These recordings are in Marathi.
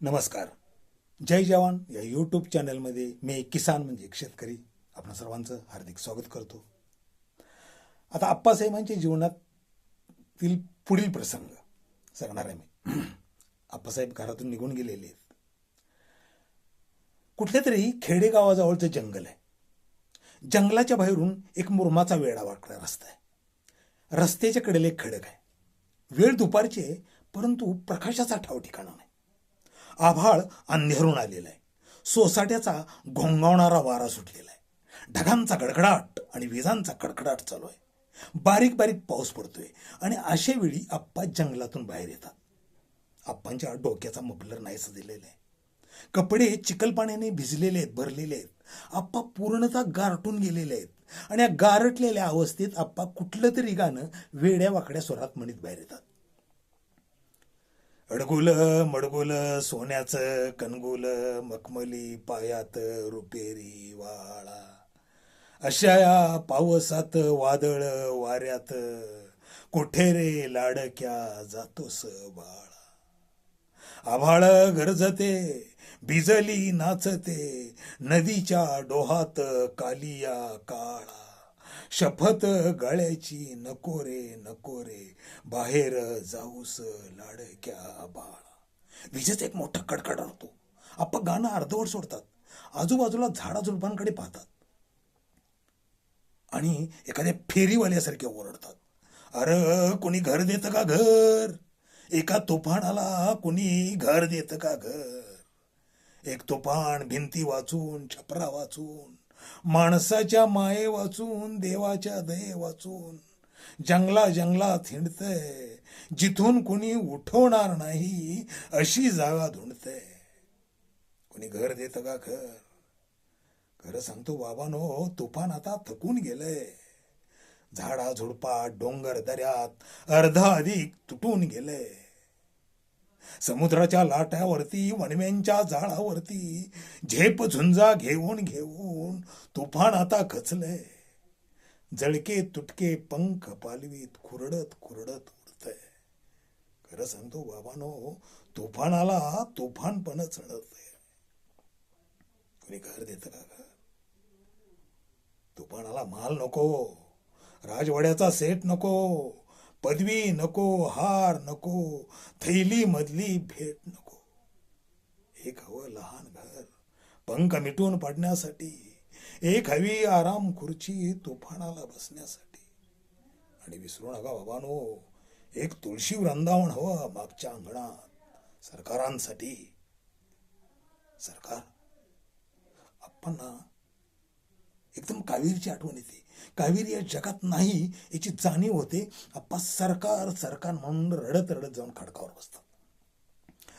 नमस्कार. जय जवान या यूट्यूब चॅनलमध्ये मी किसान म्हणजे एक शेतकरी. आपण सर्वांचं हार्दिक स्वागत करतो. आता आप्पासाहेबांच्या जीवनातील पुढील प्रसंग सांगणार आहे मी. आप्पासाहेब घरातून निघून गेलेले आहेत. कुठल्या तरी खेडेगावाजवळचं जंगल आहे. जंगलाच्या बाहेरून एक मुरमाचा वेळा वाटला रस्ता आहे. रस्त्याच्या कडेला एक खडक आहे. वेळ दुपारची आहे परंतु प्रकाशाचा ठाव ठिकाणा नाही. आभाळ अंधेरून आलेला आहे सोसाट्याचा घोंगावणारा वारा सुटलेला आहे ढगांचा गडगडाट आणि विजांचा कडकडाट चालू आहे बारीक बारीक पाऊस पडतोय आणि अशा वेळी आप्पा जंगलातून बाहेर येतात. आप्पांच्या डोक्याचा मफलर नाहीसा दिलेला आहे कपडे चिखल पाण्याने भिजलेले आहेत भरलेले आहेत. आप्पा पूर्णतः गारटून गेलेले आहेत. आणि या गारटलेल्या अवस्थेत आप्पा कुठलं तरी गाणं वेड्या वाकड्या स्वरात म्हणत बाहेर येतात. अडगुल मडगुल सोन्याचं कणगुल मखमली पायात रुपेरी वाळा. अशा या पावसात वादळ वाऱ्यात कुठे रे लाडक्या जातोस बाळा? आभाळ गरजते बिजली नाचते नदीच्या डोहात कालिया काळा. शपथ गळ्याची नको रे नको रे. बाहेर जाऊस लाडक्या बाळा. विजेच एक मोठा कडकड होतो आपण गाणं अर्धवट सोडतात. आजूबाजूला झाडा झुडपांकडे पाहतात. आणि एखाद्या फेरीवाल्यासारखे ओरडतात. अरे कोणी घर देतं का घर? एका तुफानाला कोणी घर देतं का घर? एक तुफान भिंती वाचून छपरा वाचून माणसाच्या माये वाचून देवाच्या दये वाचून. जंगला जंगलात हिंडतय. जिथून कुणी उठवणार नाही अशी जागा धुंडतय. कोणी घर देतं का घर? खरं सांगतो बाबानो तुफान आता थकून गेलंय. झाडा झुडपात डोंगर दऱ्यात अर्धा अधिक तुटून गेलंय. समुद्राच्या लाटावरती वणव्यांच्या जाळावरती झेप झुंजा घेऊन घेऊन तुफान आता खचलंय जळके तुटके पंख पालवीत खुरडत खुरडत उडतय खरं सांगतो बाबानो तुफानाला तुफानपण चढत. कोणी घर देत का तुफानाला माल नको. राजवाड्याचा सेट नको. पदवी नको हार नको थैली मधली भेट नको. एक हवं लहान घर पंख मिटून पडण्यासाठी एक हवी आराम खुर्ची तुफानाला बसण्यासाठी. आणि विसरू नका बाबानो एक तुळशी वृंदावन हवं मागच्या अंगणात सरकारांसाठी. सरकार आपण ना एकदम कावीरची आठवण येते. कावेरी या जगात नाही याची जाणीव होते. आप्पा सरकार सरकार म्हणून रडत रडत जाऊन खडकावर बसतात.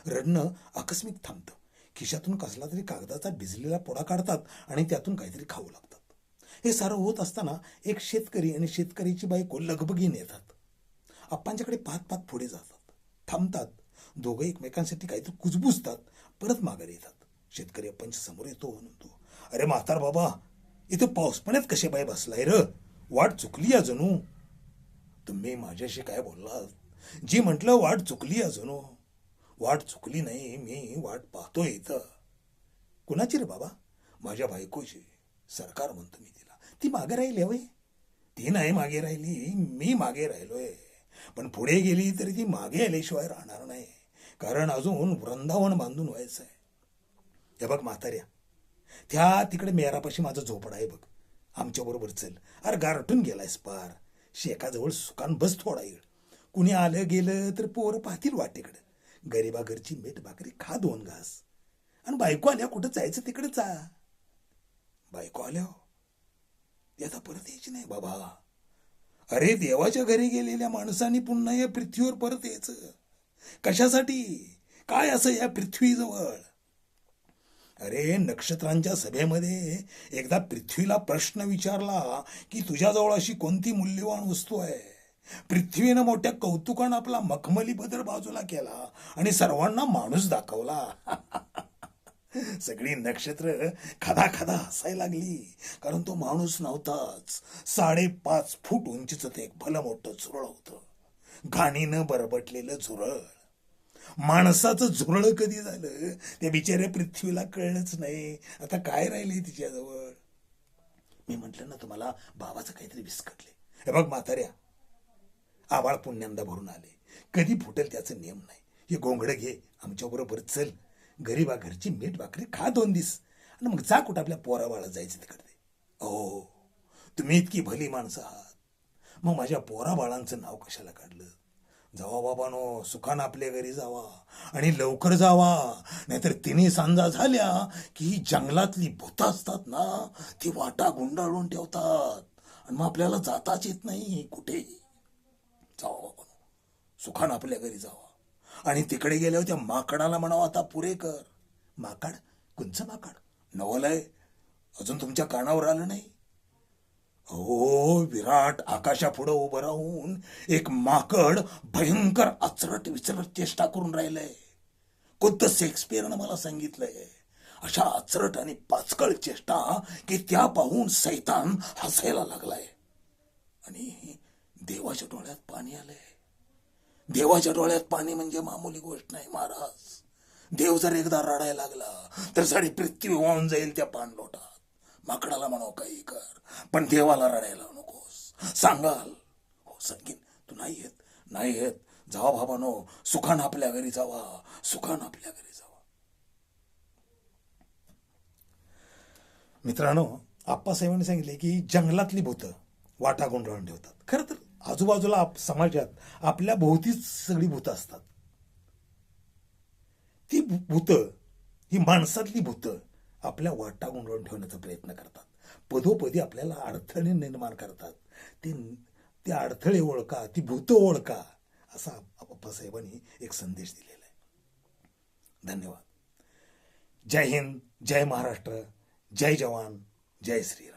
रडणं आकस्मिक थांबतं. खिशातून कसला तरी कागदाचा भिजलेला पोडा काढतात आणि त्यातून काहीतरी खाऊ लागतात. हे सारं होत असताना एक शेतकरी आणि शेतकरीची बायको लगबगीन येतात. आप्पांच्याकडे पाहत पाहत पुढे जातात. थांबतात. दोघं एकमेकांसाठी काहीतरी कुजबुजतात. परत माघारी येतात. शेतकरी आपण समोर येतो म्हणतो अरे म्हातार बाबा इथं पाऊस पाण्यात कसे बाय बसलाय र? वाट चुकली या जणू. तुम्ही माझ्याशी काय बोललात? जी म्हटलं वाट चुकली या जणू. वाट चुकली नाही मी वाट पाहतोय इथं. कुणाची रे बाबा? माझ्या बायकोची. सरकार म्हणतो मी तिला. ती मागे राहिली हवय ती नाही मागे राहिली मी मागे राहिलोय. पण पुढे गेली तरी ती मागे आल्याशिवाय राहणार नाही. कारण अजून वृंदावन बांधून व्हायचं आहे हे बघ म्हाताऱ्या त्या तिकडे मेरापाशी माझं झोपड आहे बघ. आमच्याबरोबर चल. अरे गारठून गेलायस पार. शेकाजवळ सुकान बस थोडा येळ. कुणी आलं गेलं तर पोरं पाहतील वाटेकडं. गरीबा मेट भाकरी खा दोन घास. आणि बायको आल्या कुठं जायचं तिकडे जा. बायको आल्या हो. आता परत यायची नाही बाबा. अरे देवाच्या घरी गेलेल्या माणसांनी पुन्हा या पृथ्वीवर परत यायचं. कशासाठी? काय असं या पृथ्वीजवळ? अरे नक्षत्रांच्या सभेमध्ये एकदा पृथ्वीला प्रश्न विचारला की तुझ्याजवळ अशी कोणती मूल्यवान वस्तू आहे? पृथ्वीनं मोठ्या कौतुकानं आपला मखमली बदर बाजूला केला आणि सर्वांना माणूस दाखवला. सगळी नक्षत्र खदा खदा हसायला लागली कारण तो माणूस नव्हताच. साडेपाच फूट उंचीचं ते एक भलं मोठं झुरळ होतं. घाणीनं बरबटलेलं झुरळ. माणसाचं झुरळ कधी झालं? त्या बिचाऱ्या पृथ्वीला कळलंच नाही. आता काय राहिले तिच्याजवळ? मी म्हटलं ना तुम्हाला बाबाचं काहीतरी विस्कटले हे बघ म्हाताऱ्या आबाळ पुण्यांदा भरून आले. कधी फुटेल त्याचं नियम नाही. हे गोंगडं घे आमच्याबरोबर चल. गरीबा घरची मीठ भाकरी खा दोन दिस. आणि मग जा कुठं आपल्या पोराबाळा जायचं तिकडे. ओ तुम्ही इतकी भली माणसं आहात. मग माझ्या पोराबाळांचं नाव कशाला काढलं? जावा बाबानो सुखान आपल्या घरी जावा आणि लवकर जावा. नाहीतर तिने सांजा झाल्या की ही जंगलातली भूतं असतात ना ती वाटा गुंडाळून ठेवतात. आणि मग आपल्याला जाताच येत नाही कुठे. जावा बाबा सुखान आपल्या घरी जावा. आणि तिकडे गेल्यावर त्या माकडाला म्हणावं आता पुरे कर. माकड? कोणचं माकड? नवलय अजून तुमच्या कानावर आलं नाही? हो विराट आकाशा पुढं उभं राहून एक माकड भयंकर आचरट विचरट चेष्टा करून राहिलंय. खुद्द शेक्सपियरनं मला सांगितलंय अशा आचरट आणि पाचकळ चेष्टा की त्या पाहून सैतान हसायला लागलाय. आणि देवाच्या डोळ्यात पाणी आलंय. देवाच्या डोळ्यात पाणी म्हणजे मामूली गोष्ट नाही महाराज. देव जर एकदा रडायला लागला तर सारी पृथ्वी वाहून जाईल त्या पाणलोटात. माकडाला म्हणू काही कर पण देवाला रडायला नकोस. सांगाल. हो सांगीन तू नाही येत नाही येत. जावा भावानो सुखान आपल्या घरी जावा सुखान आपल्या घरी जावा. मित्रांनो आप्पासाहेबांनी सांगितले की जंगलातली भूतं वाटा गुंडाळून ठेवतात. खरं तर आजूबाजूला आप समाजात आपल्या भोवतीच सगळी भूतं असतात. ती भूतं ही माणसातली भूतं आपल्या वाटा गुंडवून ठेवण्याचा प्रयत्न करतात. पदोपदी आपल्याला अडथळे निर्माण करतात. ते ते अडथळे ओळखा ती भूत ओळखा असा आप्पासाहेबांनी एक संदेश दिलेला आहे. धन्यवाद. जय हिंद जय महाराष्ट्र जय जवान जय श्रीराम.